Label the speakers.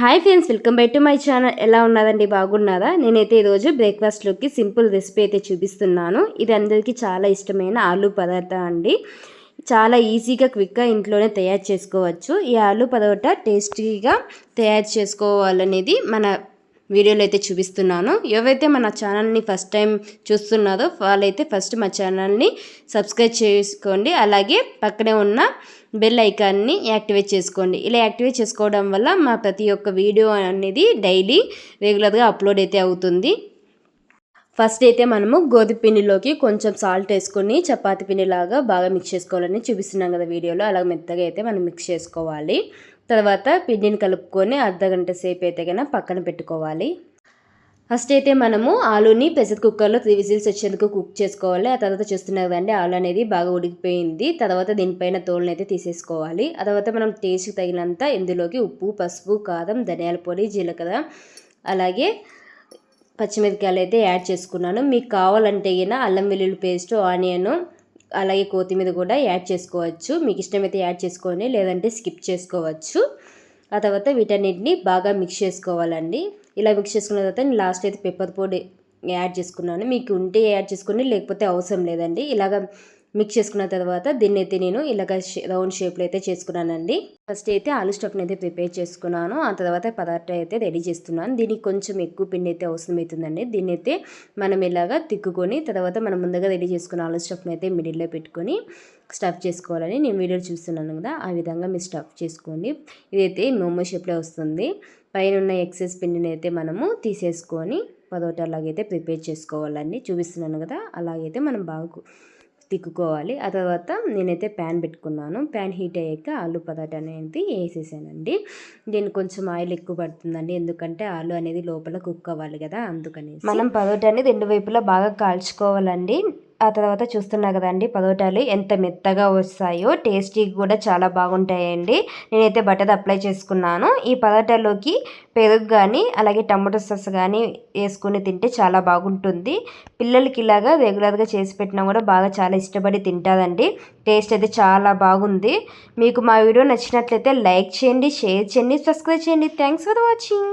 Speaker 1: Hi friends welcome back to my channel ఎలా ఉన్నదండి బాగున్నారా? నేనైతే ఈరోజు బ్రేక్ఫాస్ట్లోకి సింపుల్ రెసిపీ అయితే చూపిస్తున్నాను. ఇది అందరికీ చాలా ఇష్టమైన ఆలు పదార్థం అండి. చాలా ఈజీగా క్విక్గా ఇంట్లోనే తయారు చేసుకోవచ్చు. ఈ ఆలు పరోటా టేస్టీగా తయారు చేసుకోవాలనేది మన వీడియోలు అయితే చూపిస్తున్నాను. ఎవరైతే మన ఛానల్ని ఫస్ట్ టైం చూస్తున్నారో వాళ్ళైతే ఫస్ట్ మా ఛానల్ని సబ్స్క్రైబ్ చేసుకోండి. అలాగే పక్కనే ఉన్న బెల్ ఐకాన్ని యాక్టివేట్ చేసుకోండి. ఇలా యాక్టివేట్ చేసుకోవడం వల్ల మా ప్రతి ఒక్క వీడియో అనేది డైలీ రెగ్యులర్గా అప్లోడ్ అయితే అవుతుంది. ఫస్ట్ అయితే మనము గోధుమ పిండిలోకి కొంచెం సాల్ట్ వేసుకొని చపాతి పిండిలాగా బాగా మిక్స్ చేసుకోవాలని చూపిస్తున్నాం కదా వీడియోలో. అలా మెత్తగా అయితే మనం మిక్స్ చేసుకోవాలి. తర్వాత పిండిని కలుపుకొని అర్ధ గంట సేపు అయితే కన్నా పక్కన పెట్టుకోవాలి. ఫస్ట్ అయితే మనము ఆలూని ప్రెషర్ కుక్కర్లో త్రీ విజిల్స్ వచ్చేందుకు కుక్ చేసుకోవాలి. ఆ తర్వాత చూస్తున్నారు కదండి ఆలు అనేది బాగా ఉడికిపోయింది. తర్వాత దీనిపైన తోలుని అయితే తీసేసుకోవాలి. ఆ తర్వాత మనం టేస్ట్ తగినంత ఇందులోకి ఉప్పు పసుపు కారం ధనియాల పొడి జీలకర్ర అలాగే పచ్చిమిరపకాయలు అయితే యాడ్ చేసుకున్నాను. మీకు కావాలంటే అయినా అల్లం వెల్లుల్లి పేస్ట్ ఆనియన్ అలాగే కొత్తిమీర కూడా యాడ్ చేసుకోవచ్చు. మీకు ఇష్టమైతే యాడ్ చేసుకోండి లేదంటే స్కిప్ చేసుకోవచ్చు. ఆ తర్వాత వీటన్నిటిని బాగా మిక్స్ చేసుకోవాలండి. ఇలా మిక్స్ చేసుకున్న తర్వాత నేను లాస్ట్ అయితే పెప్పర్ పొడి యాడ్ చేసుకున్నాను. మీకు ఉంటే యాడ్ చేసుకోండి లేకపోతే అవసరం లేదండి. ఇలాగ మిక్స్ చేసుకున్న తర్వాత దీన్ని అయితే నేను ఇలాగ రౌండ్ షేప్లో అయితే చేసుకున్నానండి. ఫస్ట్ అయితే ఆలు స్టఫ్ని అయితే ప్రిపేర్ చేసుకున్నాను. ఆ తర్వాత పదార్థం అయితే రెడీ చేస్తున్నాను. దీనికి కొంచెం ఎక్కువ పిండి అయితే అవసరం అవుతుందండి. దీన్ని అయితే మనం ఇలాగా తిక్కుకొని తర్వాత మనం ముందుగా రెడీ చేసుకున్న ఆలు స్టఫ్ని అయితే మిడిల్లో పెట్టుకొని స్టఫ్ చేసుకోవాలని నేను వీడియో చూస్తున్నాను కదా ఆ విధంగా మీరు స్టఫ్ చేసుకోండి. ఇదైతే మోమో షేప్లో వస్తుంది. పైన ఉన్న ఎక్సెస్ పిండిని అయితే మనము తీసేసుకొని పదోటాలాగైతే ప్రిపేర్ చేసుకోవాలండి. చూపిస్తున్నాను కదా అలాగైతే మనం బాగా తిక్కుకోవాలి. ఆ తర్వాత నేనైతే ప్యాన్ పెట్టుకున్నాను. ప్యాన్ హీట్ అయ్యాక ఆలు పదార్థ అనేది వేసేసానండి. దీనికి కొంచెం ఆయిల్ ఎక్కువ పడుతుందండి. ఎందుకంటే ఆలు అనేది లోపల కుక్ అవ్వాలి కదా అందుకని మనం పదోటాన్ని రెండు వైపులా బాగా కాల్చుకోవాలండి. ఆ తర్వాత చూస్తున్నా కదండి పరోటాలు ఎంత మెత్తగా వస్తాయో టేస్టీ కూడా చాలా బాగుంటాయండి. నేనైతే బటర్ అప్లై చేసుకున్నాను. ఈ పరోటాలోకి పెరుగు కానీ అలాగే టమాటో సాస్ కానీ వేసుకుని తింటే చాలా బాగుంటుంది. పిల్లలకి ఇలాగా రెగ్యులర్గా చేసి పెట్టినా కూడా బాగా చాలా ఇష్టపడి తింటారండి. టేస్ట్ అయితే చాలా బాగుంది. మీకు మా వీడియో నచ్చినట్లయితే లైక్ చేయండి షేర్ చేయండి సబ్స్క్రైబ్ చేయండి. Thanks for watching.